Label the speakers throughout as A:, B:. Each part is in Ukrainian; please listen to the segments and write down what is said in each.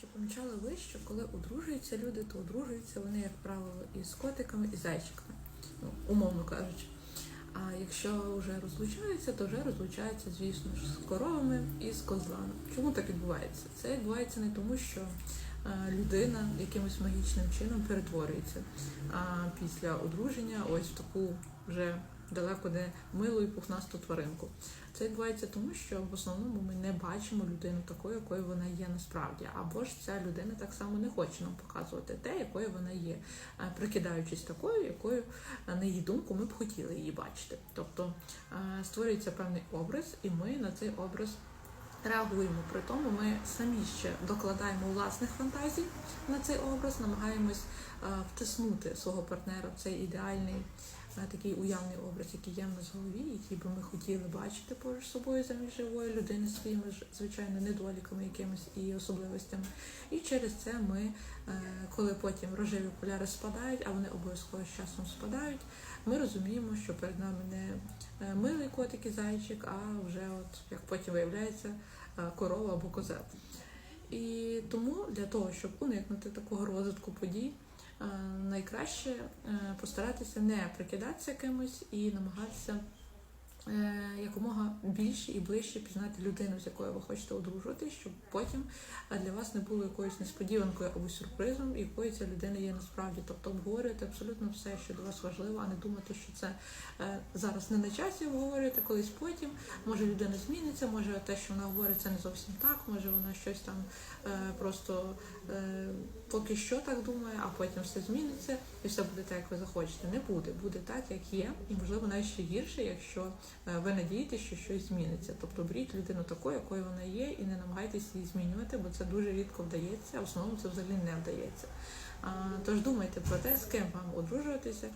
A: Чи помічали ви, що коли одружуються люди, то одружуються вони, як правило, із котиками і зайчиками, ну, умовно кажучи. А якщо вже розлучаються, то вже розлучаються, звісно ж, з коровами і з козлами. Чому так відбувається? Це відбувається не тому, що е, людина якимось магічним чином перетворюється а після одруження ось в таку вже далеко не милу і пухнасту тваринку. Це відбувається тому, що в основному ми не бачимо людину такою, якою вона є насправді, або ж ця людина так само не хоче нам показувати те, якою вона є, е, прикидаючись такою, якою е, на її думку ми б хотіли її бачити. Тобто е, створюється певний образ, і ми на цей образ. Реагуємо при тому, ми самі ще докладаємо власних фантазій на цей образ, намагаємось втиснути свого партнера в цей ідеальний е, такий уявний образ, який є в нас в голові, який би ми хотіли бачити поруч з собою замість живої людини своїми звичайно недоліками якимись і особливостями. І через це ми, е, коли потім рожеві окуляри спадають, а вони обов'язково з часом спадають, ми розуміємо, що перед нами не е, милий котик і зайчик, а вже, от як потім виявляється, е, корова або козел. І тому для того, щоб уникнути такого розвитку подій, найкраще е, постаратися не прикидатися кимось і намагатися якомога більше і ближче пізнати людину, з якою ви хочете одружувати, щоб потім е, для вас не було якоюсь несподіванкою або сюрпризом, якою ця людина є насправді. Тобто обговорювати абсолютно все, що для вас важливо, а не думати, що це е, зараз не на часі обговорювати, колись потім. Може людина зміниться, може те, що вона говорить, це не зовсім так, може вона щось там е, просто е, поки що так думає, а потім все зміниться і все буде так, як ви захочете. Не буде, буде так, як є, і можливо навіть ще гірше, якщо е, ви надієтесь, що щось зміниться. Тобто беріть людину такою, якою вона є, і не намагайтесь її змінювати, бо це дуже рідко вдається, а в основному це взагалі не вдається. Тож думайте про те, з ким вам одружуватися,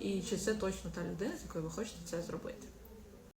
A: і чи це точно та людина, з якою ви хочете це зробити.